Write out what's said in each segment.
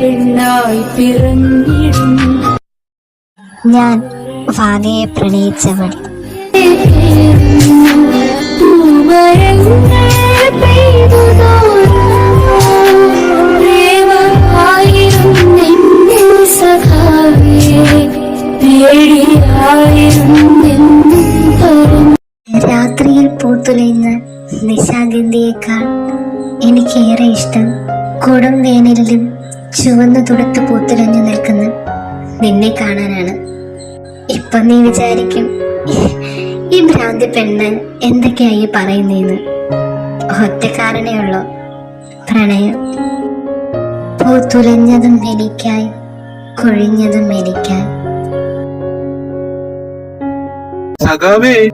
പെണ്ണായി പിറന്നിടും. ഞാൻ വാഗയെ പ്രണയിച്ചവൾ. രാത്രിയിൽ പൂത്തുലയുന്ന നിശാഗന്ധിയേക്കാൾ എനിക്കേറെ ഇഷ്ടം കൊടും വേനലിലും ചുവന്നു തുടുത്ത് പൂത്തുലഞ്ഞു നിൽക്കുന്ന നിന്നെ കാണാനാണ്. ഇപ്പൊ നീ വിചാരിക്കും ഈ ഭ്രാന്തി പെണ്ണ് എന്തൊക്കെയായി പറയുന്നേന്ന്. ഒറ്റ ഉള്ളൂ പ്രണയം. പൂത്തുലഞ്ഞതും എനിക്കായി കൊഴിഞ്ഞതും എനിക്കായി. സഖാവേ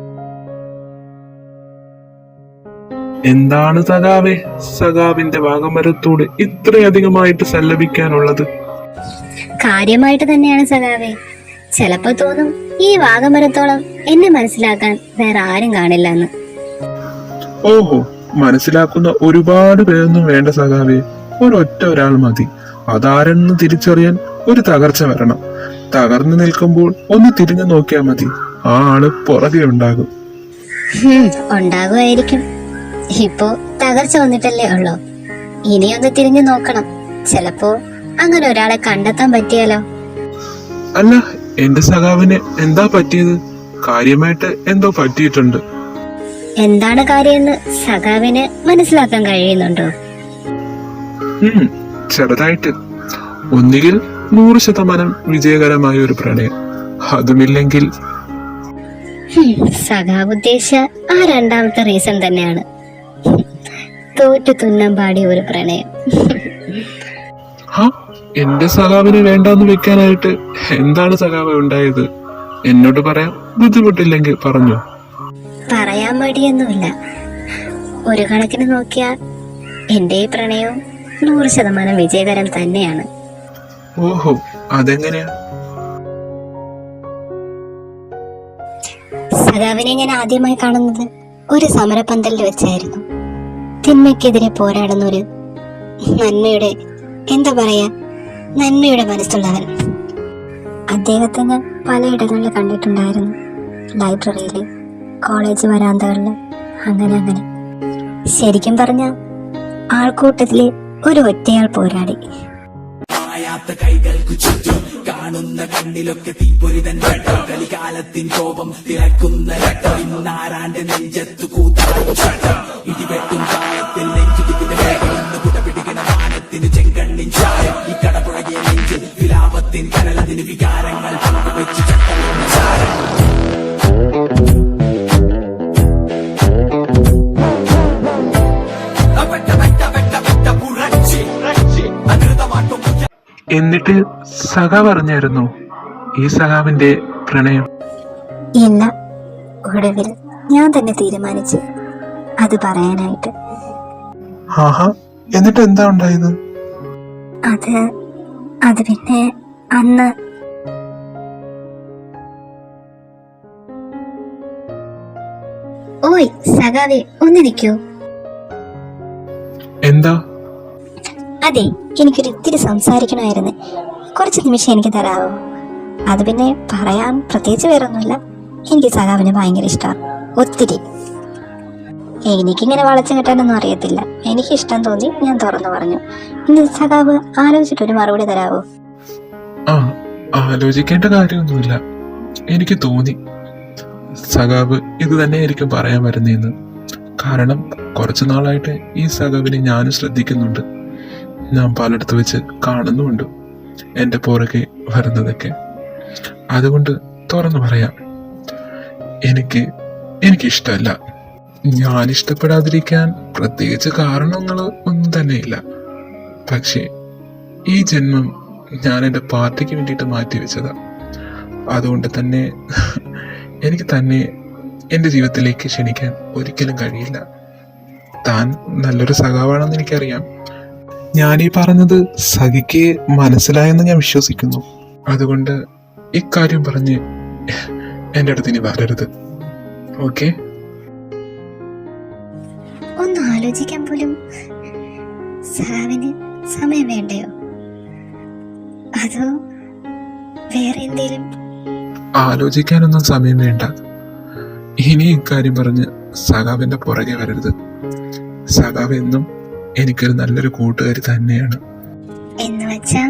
എന്താണ് സഖാവേ? സഖാവിന്റെ വാഗമരത്തോട് ഇത്രയധികമായിട്ട് സല്ലപിക്കാനുള്ളത്? കാര്യമായിട്ട് തന്നെയാണ് സഖാവേ. ചിലപ്പോ തോന്നും ഈ വാഗമരത്തോളം എന്നെ മനസ്സിലാക്കാൻ വേറെ ആരും കാണില്ല എന്ന് ഓഹോ മനസ്സിലാക്കുന്ന ഒരുപാട് പേരൊന്നും വേണ്ട സഖാവേ. ഒരൊറ്റ ഒരാൾ മതി. അതാരെന്ന് തിരിച്ചറിയാൻ ഒരു തകർച്ച വരണം. തകർന്നു നിൽക്കുമ്പോൾ ഒന്ന് തിരിഞ്ഞു നോക്കിയാൽ മതി. ആ ആൾ പുറകെ ഉണ്ടാകും. ഉണ്ടാകുമായിരിക്കും. ഇപ്പോ തകർച്ച വന്നിട്ടല്ലേ ഉള്ളൂ. ഇനിയൊന്ന് തിരിഞ്ഞു നോക്കണം. ചിലപ്പോ അങ്ങനെ ഒരാളെ കണ്ടെത്താൻ പറ്റിയാലോ? അല്ല എന്റെ സഖാവിന് എന്താ പറ്റിയത്? കാര്യമായിട്ട് എന്തോ പറ്റിയിട്ടുണ്ട്. എന്താണ് കാര്യമെന്ന് സഖാവിന് മനസ്സിലാക്കാൻ കഴിയുന്നുണ്ടോ? ചെറുതായിട്ട്. ഒന്നുകിൽ നൂറ് ശതമാനം വിജയകരമായ ഒരു പ്രണയം. അതുമില്ലെങ്കിൽ സഖാവ് ഉദ്ദേശിച്ച ആ രണ്ടാമത്തെ റീസൺ തന്നെയാണ്. തോറ്റു തുന്നം പാടിയ ഒരു പ്രണയം. എന്റെ സഖാവിനെ വേണ്ടാന്ന് വെക്കാനായിട്ട് എന്താണ് സഖാവ് ഉണ്ടായത്? എന്നോട് പറയാൻ ബുദ്ധിമുട്ടില്ലെങ്കിൽ പറഞ്ഞു? പറയാൻ മടിയൊന്നുമില്ല. ഒരു കണക്കിന് നോക്കിയാൽ എന്റെ ഈ പ്രണയവും നൂറ് ശതമാനം വിജയകരം തന്നെയാണ്. ഓഹോ അതെങ്ങനെയാ? സഖാവിനെ ഞാൻ ആദ്യമായി കാണുന്നത് ഒരു സമരപന്തലിൽ വെച്ചായിരുന്നു. തിന്മയ്ക്കെതിരെ പോരാടുന്ന ഒരു നന്മയുടെ എന്താ പറയാ നന്മയുടെ മനസ്സുള്ളവൻ. അദ്ദേഹത്തെ ഞാൻ പലയിടങ്ങളിൽ കണ്ടിട്ടുണ്ടായിരുന്നു. ലൈബ്രറിയിൽ കോളേജ് വരാന്തകളിൽ അങ്ങനെ അങ്ങനെ. ശരിക്കും പറഞ്ഞ ആൾക്കൂട്ടത്തിലെ ഒരു ഒറ്റയാൾ പോരാടി. കൈകൾക്കു ചുറ്റും കാണുന്ന കണ്ണിലൊക്കെ തീപ്പൊരിതൻ വെട്ടം? കലികാലത്തിൻ കോപം തിളക്കുന്ന രക്തം. ഇന്നാരാന്റെ നെഞ്ചത്തു കൂത്താടും കാലത്തിൽ നെഞ്ചുതിപ്പിന്റെ എന്നിട്ട് സഖാവ് പറഞ്ഞായിരുന്നു ഈ സഖാവിന്റെ പ്രണയം. ഇല്ല ഒടുവിൽ ഞാൻ തന്നെ തീരുമാനിച്ചു അത് പറയാനായിട്ട്. ആഹാ എന്നിട്ട് എന്താ ഉണ്ടായത്? അത് അത് പിന്നെ അന്ന് ഓയ് സഖാവേ ഒന്ന് നിൽക്കൂ എന്താ? അതെ എനിക്കൊരു ഇത്തിരി സംസാരിക്കണമായിരുന്നു. കുറച്ച് നിമിഷം എനിക്ക് തരാവോ? അത് പിന്നെ പറയാൻ പ്രത്യേകിച്ച് വേറൊന്നുമില്ല. എനിക്ക് സഖാവിനെ ഭയങ്കര ഇഷ്ടമാണ് ഒത്തിരി. എനിക്കിങ്ങനെ വളച്ചു കിട്ടാനൊന്നും അറിയത്തില്ല. എനിക്ക് ഇഷ്ടം തോന്നി ഞാൻ തുറന്നു പറഞ്ഞു. ഇനി സഖാവ് ആലോചിച്ചിട്ട് ഒരു മറുപടി തരാവോ? ആലോചിക്കേണ്ട കാര്യമൊന്നുമില്ല. എനിക്ക് തോന്നി. സഖാവ് ഇത് തന്നെയായിരിക്കും പറയാൻ വരുന്നതെന്ന്. കാരണം കുറച്ചു നാളായിട്ട് ഈ സഖാവിനെ ഞാനും ശ്രദ്ധിക്കുന്നുണ്ട്. ഞാൻ പലയിടത്ത് വെച്ച് കാണുന്നുമുണ്ട്. എന്റെ പുറകെ വരുന്നതൊക്കെ. അതുകൊണ്ട് തുറന്നു പറയാം. എനിക്ക് എനിക്കിഷ്ടമല്ല. ഞാൻ ഇഷ്ടപ്പെടാതിരിക്കാൻ പ്രത്യേകിച്ച് കാരണങ്ങൾ ഒന്നും തന്നെയില്ല. പക്ഷേ ഈ ജന്മം ഞാൻ എന്റെ പാർട്ടിക്ക് വേണ്ടിയിട്ട് മാറ്റി വെച്ചതാ. അതുകൊണ്ട് തന്നെ എനിക്ക് തന്നെ എന്റെ ജീവിതത്തിലേക്ക് ക്ഷണിക്കാൻ ഒരിക്കലും കഴിയില്ല. താൻ നല്ലൊരു സഖാവാണെന്ന് എനിക്കറിയാം. ഈ പറഞ്ഞത് സഖിക്ക് മനസ്സിലായെന്ന് ഞാൻ വിശ്വസിക്കുന്നു. അതുകൊണ്ട് ഇക്കാര്യം പറഞ്ഞ് എന്റെ അടുത്ത് ഇനി വരരുത്. ഓക്കെ? ഒന്ന് ആലോചിക്കാൻ പോലും സാവിന് സമയം വേണ്ടയോ? അതോ വേറെ എന്തേലും? ആലോചിക്കാനൊന്നും സമയം വേണ്ട. ഇനി ഇക്കാര്യം പറഞ്ഞ് സഖാവിന്റെ പുറകെ വരരുത്. സഖാവ് എന്നും എനിക്കൊരു നല്ലൊരു കൂട്ടുകാരി തന്നെയാണ്. എന്ന് വെച്ചാ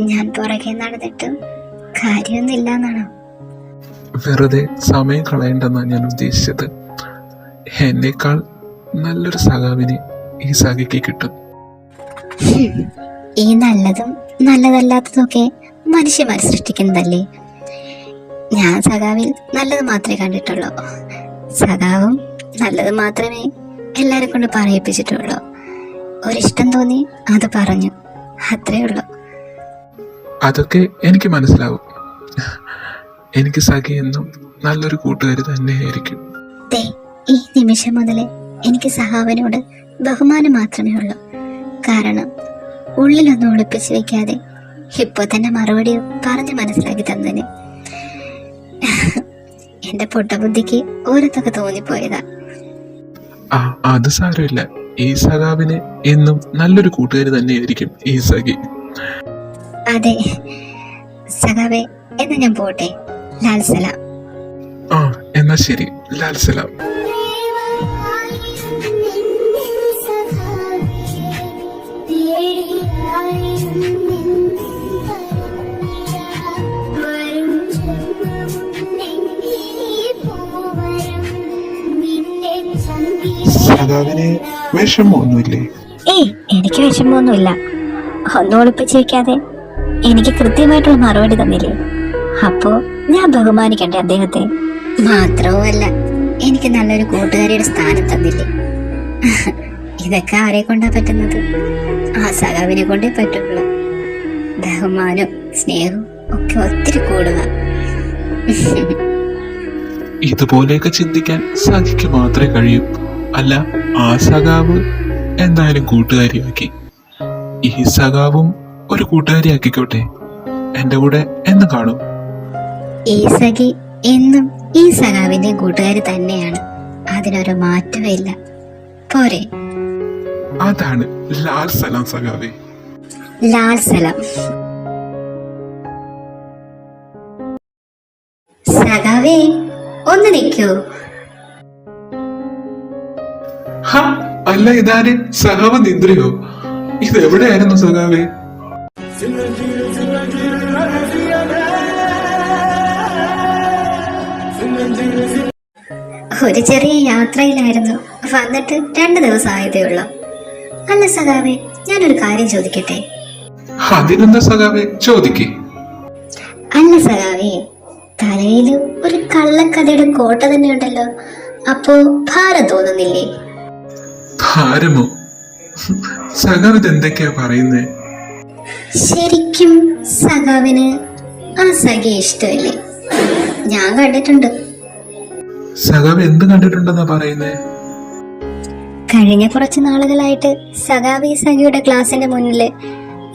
ഞാൻ പുറകെ നടന്നിട്ടും കാര്യമൊന്നുമില്ല എന്നാണോ വെറുതെ സമയം കളയണ്ടെന്നാണ് ഞാൻ ഉദ്ദേശിച്ചത്. എന്നേക്കാൾ നല്ലൊരു സഖാവിനെ ഈ സഖിക്ക് കിട്ടും. ഈ നല്ലതും നല്ലതല്ലാത്തതൊക്കെ മനുഷ്യന്മാർ സൃഷ്ടിക്കുന്നതല്ലേ? ഞാൻ സഖാവിൽ നല്ലത് മാത്രമേ കണ്ടിട്ടുള്ളൂ. സഖാവും നല്ലത് മാത്രമേ എല്ലാരെ കൊണ്ട് പറയിപ്പിച്ചിട്ടുള്ളൂ. ഒരിഷ്ടം തോന്നി അത് പറഞ്ഞു. അത്രേ ഉള്ളൂ. അതൊക്കെ എനിക്ക് മനസ്സിലാവും. എനിക്ക് സഖി എന്നും നല്ലൊരു കൂട്ടുകാരി തന്നെയായിരിക്കും. ഈ നിമിഷം മുതൽ എനിക്ക് സഹാവനോട് ബഹുമാനം മാത്രമേ ഉള്ളൂ. കാരണം ഉള്ളിലൊന്നും ഒളിപ്പിച്ചു വെക്കാതെ ഇപ്പൊ തന്നെ മറുപടി പറഞ്ഞു മനസ്സിലാക്കി തന്നതിന്. എന്റെ പൊട്ടബുദ്ധിക്ക് ഓരോത്തൊക്കെ തോന്നിപ്പോയതാ. അത് സാരമില്ല. ഈ സഖാവിന് എന്നും നല്ലൊരു കൂട്ടുകാരി തന്നെയായിരിക്കും ഈസാഗി അതെ. സഖാവേ എന്ന് ഞാൻ പോട്ടെ. ലാൽ സലാം. ആ എന്നാ ശരി. ലാൽ സലാം. സഖാവിന് വിഷമമൊന്നുമില്ലേ ഏയ് എനിക്ക് വിഷമമൊന്നുമില്ല. ഒന്നും ഒളിപ്പിച്ച് വെക്കാതെ എനിക്ക് കൃത്യമായിട്ടുള്ള മറുപടി തന്നില്ലേ? അപ്പോ ഞാൻ ബഹുമാനിക്കണ്ടേ അദ്ദേഹത്തെ? മാത്രവുമല്ല എനിക്ക് നല്ലൊരു കൂട്ടുകാരിയുടെ സ്ഥാനം തന്നില്ലേ? ഇതൊക്കെ ആരെ കൊണ്ടാ പറ്റുന്നത്? ആ സഖാവിനെ കൊണ്ടേ പറ്റുള്ളൂ. ബഹുമാനവും സ്നേഹവും ഒക്കെ ഒത്തിരി കൂടുക. ഇതുപോലെയൊക്കെ ചിന്തിക്കാൻ സഖിക്ക് മാത്രമേ കഴിയൂ. അല്ല ആ സഖാവ് എന്തായാലും കൂട്ടുകാരിയാക്കി. ഈ സഖാവും ഒരു കൂട്ടുകാരിയാക്കിക്കോട്ടെ. എന്റെ കൂടെ എന്ന് കാണും. ഈ സഖി എന്നും ഈ സഖാവിന്റെ കൂട്ടുകാരി തന്നെയാണ്. അതിനൊരു മാറ്റമില്ല പോരെ. അതാണ് ലാൽ സലാം സഖാവേ. ലാൽ സലാം. സഖാവേ ഒന്ന് നിൽക്കൂ. അല്ല ഇതാര്? സഹാവ് നിന്ദ്രയോ? ഇത് എവിടെയായിരുന്നു സഖാവേ? ഒരു ചെറിയ യാത്രയിലായിരുന്നു. വന്നിട്ട് രണ്ടു ദിവസം ആയതേ ഉള്ളൂ. അല്ല സഖാവേ ഞാനൊരു കാര്യം ചോദിക്കട്ടെ? അതിനെന്താ സഖാവേ? ചോദിക്കേ. അല്ല സഖാവേ തലയിൽ ഒരു കള്ളക്കഥയുടെ കോട്ട തന്നെ ഉണ്ടല്ലോ. അപ്പോ ഭാരം തോന്നുന്നില്ലേ? ഭാരമോ? സഖാവ് ഇത് എന്തൊക്കെയാ പറയുന്നേ? ശരിക്കും സഖാവിന് ആ സഖി ഇഷ്ടമല്ലേ? ഞാൻ കണ്ടിട്ടുണ്ട്. സഖാവ് എന്ത് കണ്ടിട്ടുണ്ടെന്നാ പറയുന്നേ? കഴിഞ്ഞ കുറച്ച് നാളുകളായിട്ട് സഖാവി സഖിയുടെ ക്ലാസ്സിന്റെ മുന്നിൽ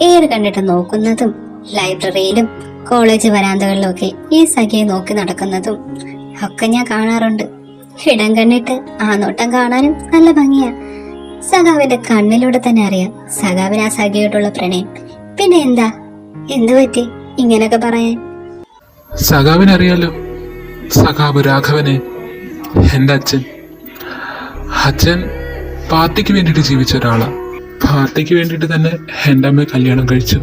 ഏറെ കണ്ടിട്ട് നോക്കുന്നതും ലൈബ്രറിയിലും കോളേജ് വരാന്തകളിലും ഒക്കെ ഈ സഖിയെ നോക്കി നടക്കുന്നതും ഒക്കെ ഞാൻ കാണാറുണ്ട്. ഇടം കണ്ടിട്ട് ആ നോട്ടം കാണാനും നല്ല ഭംഗിയാ. സഖാവിന്റെ കണ്ണിലൂടെ തന്നെ അറിയാം സഖാവിന് ആ സഖിയോടുള്ള പ്രണയം. പിന്നെ എന്താ? എന്തു പറ്റി? ഇങ്ങനൊക്കെ പറയാൻ. സഖാവിനറിയാലോ? സഖാവ് രാഘവനെ എന്റെ അച്ഛൻ. അച്ഛൻ പാർട്ടിക്ക് വേണ്ടിയിട്ട് ജീവിച്ച ഒരാളാ. പാർട്ടിക്ക് വേണ്ടിട്ട് തന്നെ എന്റെ അമ്മ കല്യാണം കഴിച്ചു.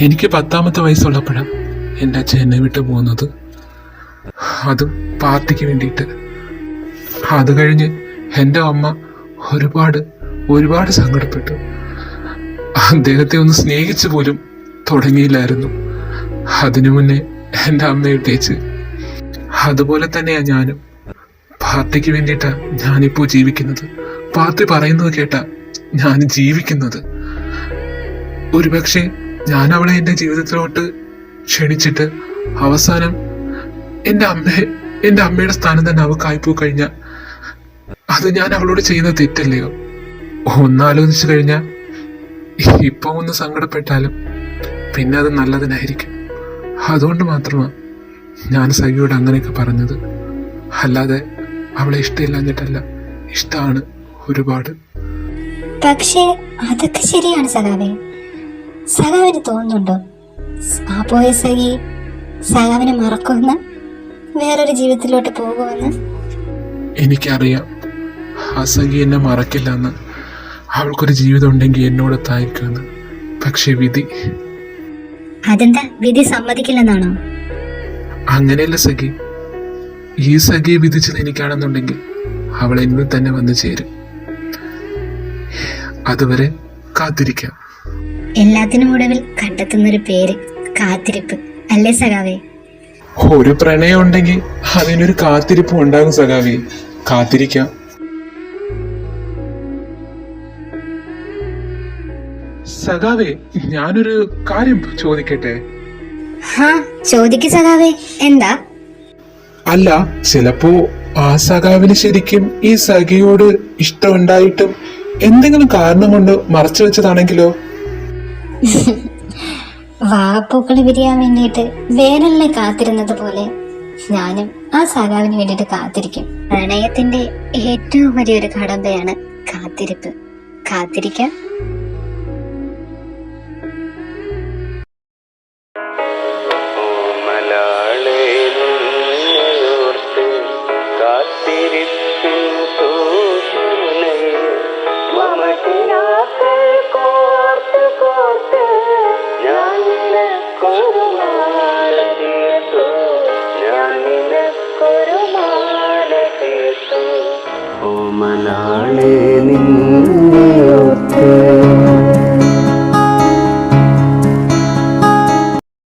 എനിക്ക് പത്താമത്തെ വയസ്സുള്ളപ്പോഴാണ് എന്റെ അച്ഛൻ എന്നെ വിട്ടു പോകുന്നത്. അതും പാർട്ടിക്ക് വേണ്ടിയിട്ട്. അത് കഴിഞ്ഞ് എന്റെ അമ്മ ഒരുപാട് ഒരുപാട് സങ്കടപ്പെട്ടു. അദ്ദേഹത്തെ ഒന്ന് സ്നേഹിച്ചു പോലും തുടങ്ങിയില്ലായിരുന്നു. അതിനു മുന്നേ എന്റെ അമ്മയെ ഇട്ടേച്ച് അതുപോലെ തന്നെയാ ഞാനും. പാർട്ടിക്ക് വേണ്ടിയിട്ടാ ഞാനിപ്പോ ജീവിക്കുന്നത്. പാർട്ടി പറയുന്നത് കേട്ടാ ഞാൻ ജീവിക്കുന്നത്. ഒരുപക്ഷെ ഞാൻ അവളെ എന്റെ ജീവിതത്തിലോട്ട് ക്ഷണിച്ചിട്ട് അവസാനം എന്റെ അമ്മയെ എന്റെ അമ്മയുടെ സ്ഥാനം തന്നെ അവക്കായിപ്പോ കഴിഞ്ഞ അത് ഞാൻ അവളോട് ചെയ്യുന്ന തെറ്റല്ലയോ? ഒന്നാലോചിച്ചു കഴിഞ്ഞാൽ ഇപ്പൊ ഒന്ന് സങ്കടപ്പെട്ടാലും പിന്നെ അത് നല്ലതിനായിരിക്കും. അതുകൊണ്ട് മാത്രമാണ് ഞാൻ സഖിയോട് അങ്ങനെയൊക്കെ പറഞ്ഞത്. അല്ലാതെ അവളെ ഇഷ്ടമില്ലാഞ്ഞിട്ടല്ല. ഇഷ്ടമാണ് ഒരുപാട്. പക്ഷേ അതൊക്കെ ശരിയാണ് സഖാവേ. സഖാവിന് തോന്നുന്നുണ്ടോ? ആ പോയ സഖി സഖാവിനെ മറക്കുമെന്ന് വേറൊരു ജീവിതത്തിലോട്ട് പോകുമെന്ന്? എനിക്കറിയാം. ആ സഖി എന്നെ മറക്കില്ലെന്ന്. അവൾക്കൊരു ജീവിതം ഉണ്ടെങ്കിൽ എന്നോട് എന്നോടൊത്തായിരിക്കുമെന്ന് പക്ഷെ വിധി. അതെന്താ? വിധി സമ്മതിക്കില്ലെന്നാണോ? അങ്ങനെയല്ല സഖി. ഈ സഖിയെ വിധിച്ചത് എനിക്കാണെന്നുണ്ടെങ്കിൽ അവൾ എന്നിൽ തന്നെ വന്നു ചേരും. അതുവരെ കാത്തിരിക്കാം. എല്ലാത്തിനും ഒടുവിൽ കണ്ടെത്തുന്നൊരു പേര് കാത്തിരിപ്പ്. അല്ലേ സഖാവേ? ഒരു പ്രണയം ഉണ്ടെങ്കിൽ അതിനൊരു കാത്തിരിപ്പും ഉണ്ടാകും സഖാവി. കാത്തിരിക്കാം. സഖാവേ ഞാനൊരു കാര്യം ചോദിക്കട്ടെ? ചോദിക്ക് സഖാവേ. എന്താ? അല്ല ചിലപ്പോ ആ സഖാവിന് ശരിക്കും ഈ സഖിയോട് ഇഷ്ടമുണ്ടായിട്ടും എന്തെങ്കിലും കാരണം കൊണ്ട് മറച്ചു വെച്ചതാണെങ്കിലോ? വാപ്പൂക്കൾ വിരിയാൻ വേണ്ടിയിട്ട് വേനലിനെ കാത്തിരുന്നത് പോലെ ഞാനും ആ സഖാവിന് വേണ്ടിയിട്ട് കാത്തിരിക്കും. പ്രണയത്തിന്റെ ഏറ്റവും വലിയൊരു കടമ്പയാണ് കാത്തിരിപ്പ്. കാത്തിരിക്കാം. നിനക്കൊരു മാല ഞാൻ നിനക്കൊരു മാല തീർത്തു ഓ മലാളെ നിന്ന